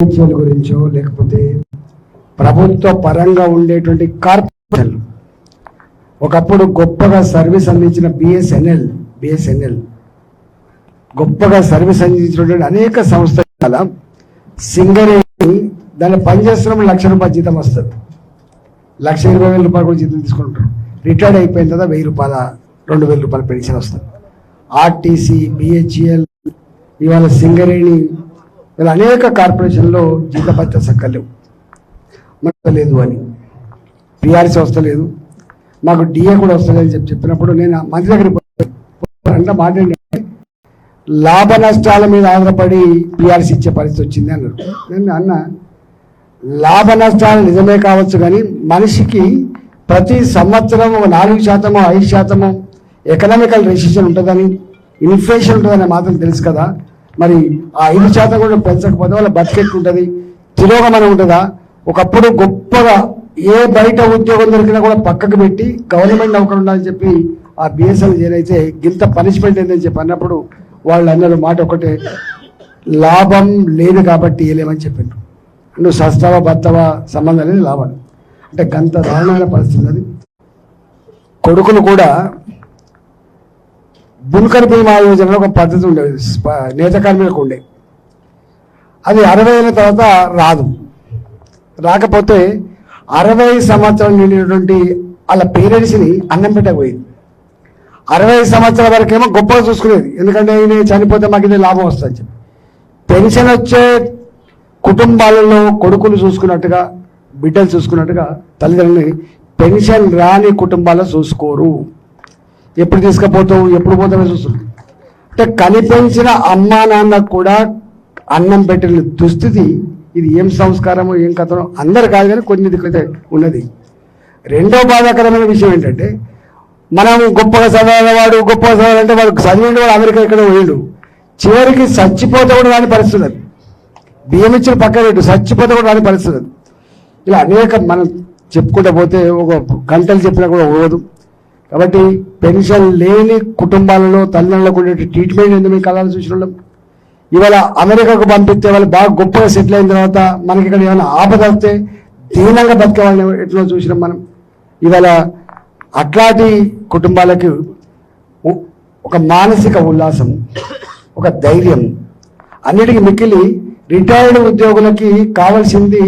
Mutual గురించో లేకపోతే ప్రభుత్వ పరంగా ఉండేటువంటి కార్పొరేషన్లు. ఒకప్పుడు గొప్పగా సర్వీస్ అందించిన బిఎస్ఎన్ఎల్ బిఎస్ఎన్ఎల్ గొప్పగా సర్వీస్ అందించినటువంటి అనేక సంస్థల సింగరేణి దాన్ని పనిచేస్తున్నప్పుడు లక్ష రూపాయల జీతం వస్తుంది. లక్ష ఇరవై వేల రూపాయలు కూడా జీతం తీసుకుంటారు. రిటైర్డ్ అయిపోయిన తర్వాత వెయ్యి రూపాయల రెండు వేల రూపాయల పెన్షన్ వస్తుంది. ఆర్టీసీ బిహెచ్ఎల్ ఇవాళ సింగరేణి ఇలా అనేక కార్పొరేషన్లో జీతభత్య సక్కలేవు మనకు లేదు అని. పిఆర్సీ వస్తలేదు మాకు డిఏ కూడా వస్తలేదని చెప్పి చెప్పినప్పుడు నేను ఆ మంత్రి దగ్గరికి అంటే మాట్లాడి లాభ నష్టాల మీద ఆధారపడి పిఆర్సీ ఇచ్చే పరిస్థితి వచ్చింది అన్నారు. నేను అన్న లాభ నష్టాలు నిజమే కావచ్చు కానీ మనిషికి ప్రతి సంవత్సరం ఒక నాలుగు శాతము ఐదు శాతము ఎకనామికల్ రెసిషన్ ఉంటుందని ఇన్ఫ్లేషన్ ఉంటుందని మాత్రం తెలుసు కదా. మరి ఆ ఐదు శాతం కూడా పెంచకపోతే వాళ్ళ బతికెట్టుంటుంది తిరోగమనం ఉంటుందా? ఒకప్పుడు గొప్పగా ఏ బయట ఉద్యోగం దొరికినా కూడా పక్కకు పెట్టి గవర్నమెంట్ నౌకరు ఉండాలని చెప్పి ఆ బిఎస్ఎల్ ఏదైతే గింత పనిష్మెంట్ ఏందని చెప్పి అన్నప్పుడు వాళ్ళు అన్నారు మాట ఒకటే లాభం లేదు కాబట్టి ఏలేమని చెప్పిండ్రు. నువ్వు సస్తావా భర్తవ సంబంధం లేదు లాభం అంటే గంత దారుణమైన పరిస్థితి అది. కొడుకులు కూడా బుల్కర్ బీమా యోజనలో ఒక పద్ధతి ఉండేది. నేత కార్మికులకు ఉండే. అది అరవై అయిన తర్వాత రాదు. రాకపోతే అరవై సంవత్సరాలు నిండినటువంటి వాళ్ళ పేరెంట్స్ని అన్నం పెట్టకపోయింది అరవై సంవత్సరాల వరకేమో గొప్పగా చూసుకునేది. ఎందుకంటే ఈయన చనిపోతే మాకు ఇదే లాభం వస్తుంది చెప్పి. పెన్షన్ వచ్చే కుటుంబాలలో కొడుకులు చూసుకున్నట్టుగా బిడ్డలు చూసుకున్నట్టుగా తల్లిదండ్రులని పెన్షన్ రాని కుటుంబాల్లో చూసుకోరు. ఎప్పుడు తీసుకుపోతావు ఎప్పుడు పోతామని చూస్తుంది అంటే కనిపించిన అమ్మా నాన్న కూడా అన్నం పెట్టిన దుస్థితి ఇది ఏం సంస్కారమో ఏం కథనో అందరు కాదు కానీ కొన్ని దిక్కులైతే ఉన్నది. రెండో బాధాకరమైన విషయం ఏంటంటే మనం గొప్పగా చదవాలవాడు గొప్పగా చదవాలంటే వాడు చదివిన వాడు అమెరికా ఇక్కడ పోయిండు. చివరికి చచ్చిపోతే కూడా రాని పరిస్థితులు బియ్యం ఇచ్చిన పక్క పెట్టు చచ్చిపోతే కూడా రాని పరిస్థితులు ఇలా అనేక మనం చెప్పుకుంటూ పోతే ఒక గంటలు చెప్పినా కూడా పోదు. కాబట్టి పెన్షన్ లేని కుటుంబాలలో తల్లిదండ్రులకు ఉండే ట్రీట్మెంట్ ఎందుకు మేము కళలు చూసిన ఇవాళ అమెరికాకు పంపిస్తే వాళ్ళు బాగా గొప్పగా సెటిల్ అయిన తర్వాత మనకి ఇక్కడ ఏమైనా ఆపద వస్తే దీనంగా బతకవాలని ఎట్లా చూసినాం మనం? ఇవాళ అట్లాంటి కుటుంబాలకు ఒక మానసిక ఉల్లాసం ఒక ధైర్యం అన్నిటికీ మిక్కిలి రిటైర్డ్ ఉద్యోగులకి కావాల్సింది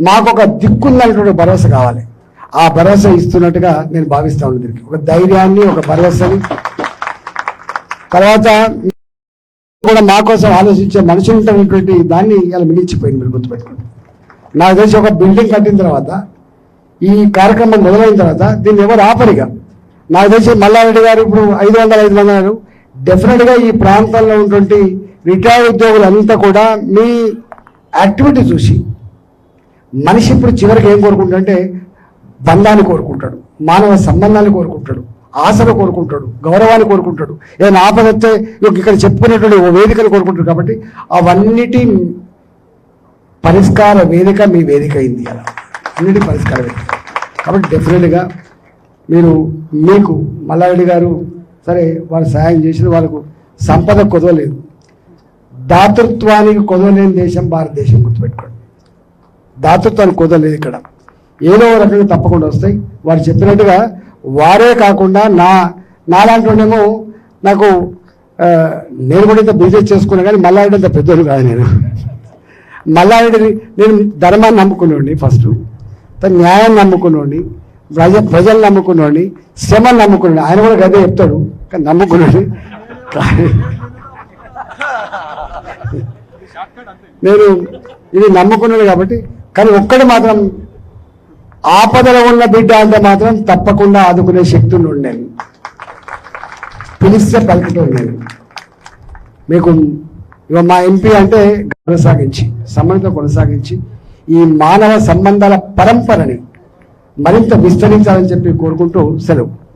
మాకు ఒక దిక్కుందన్నటువంటి భరోసా కావాలి. ఆ భరోసా ఇస్తున్నట్టుగా నేను భావిస్తా ఉన్నాను ఒక ధైర్యాన్ని ఒక భరోసాని. తర్వాత కూడా మా కోసం ఆలోచించే మనుషులు ఉంటున్నటువంటి దాన్ని ఇలా మిగిల్చిపోయింది మీరు గుర్తుపెట్టుకోండి. నాకు తెలిసి ఒక బిల్డింగ్ కట్టిన తర్వాత ఈ కార్యక్రమం మొదలైన తర్వాత దీన్ని ఎవరు ఆపరిగా? నాకు తెలిసి మల్లారెడ్డి గారు ఇప్పుడు ఐదు వందల ఐదు వందలు డెఫినెట్గా ఈ ప్రాంతంలో ఉన్నటువంటి రిటైర్డ్ ఉద్యోగులంతా కూడా మీ యాక్టివిటీ చూసి మనిషి ఇప్పుడు చివరికి ఏం కోరుకుంటుంటే బంధాన్ని కోరుకుంటాడు మానవ సంబంధాన్ని కోరుకుంటాడు ఆశను కోరుకుంటాడు గౌరవాన్ని కోరుకుంటాడు. ఏదైనా ఆపద వస్తే ఇక్కడ చెప్పుకునేటువంటి ఓ వేదికను కోరుకుంటాడు కాబట్టి అవన్నిటి పరిష్కార వేదిక మీ వేదిక అయింది అలా. అన్నిటి పరిష్కార వేదిక. కాబట్టి డెఫినెట్గా మీరు మీకు మల్లారెడ్డి గారు సరే వారు సహాయం చేసిన వాళ్ళకు సంపద కుదవలేదు. దాతృత్వానికి కుదవలేని దేశం భారతదేశం గుర్తుపెట్టుకోండి. దాతృత్వానికి కుదవలేదు ఇక్కడ. ఏదో రకంగా తప్పకుండా వస్తాయి. వారు చెప్పినట్టుగా వారే కాకుండా నా నాలాంటి వాడేమో నాకు నేను కూడా ఇంత బిజినెస్ చేసుకున్నా కానీ మల్లారెడ్డి అంత పెద్దోడు కాదు నేను. మల్లారెడ్డిని నేను ధర్మాన్ని నమ్ముకునేవాడిని ఫస్ట్ న్యాయాన్ని నమ్ముకునేవాడిని ప్రజ ప్రజలు నమ్ముకునేవాడిని శ్రమను నమ్ముకునేవాడిని ఆయన కూడా గదే చెప్తాడు కానీ నమ్ముకునేవాడిని కానీ నేను ఇది నమ్ముకున్నాను కాబట్టి కానీ ఒక్కటి మాత్రం ఆపదలో ఉన్న బిడ్డ అంటే మాత్రం తప్పకుండా ఆదుకునే శక్తి ఉండేది పిలిస్తే పలుకుతూ ఉండేది మీకు ఇక మా ఎంపీ అంటే కొనసాగించి సంబంధం కొనసాగించి ఈ మానవ సంబంధాల పరంపరని మరింత విస్తరించాలని చెప్పి కోరుకుంటూ సెలవు.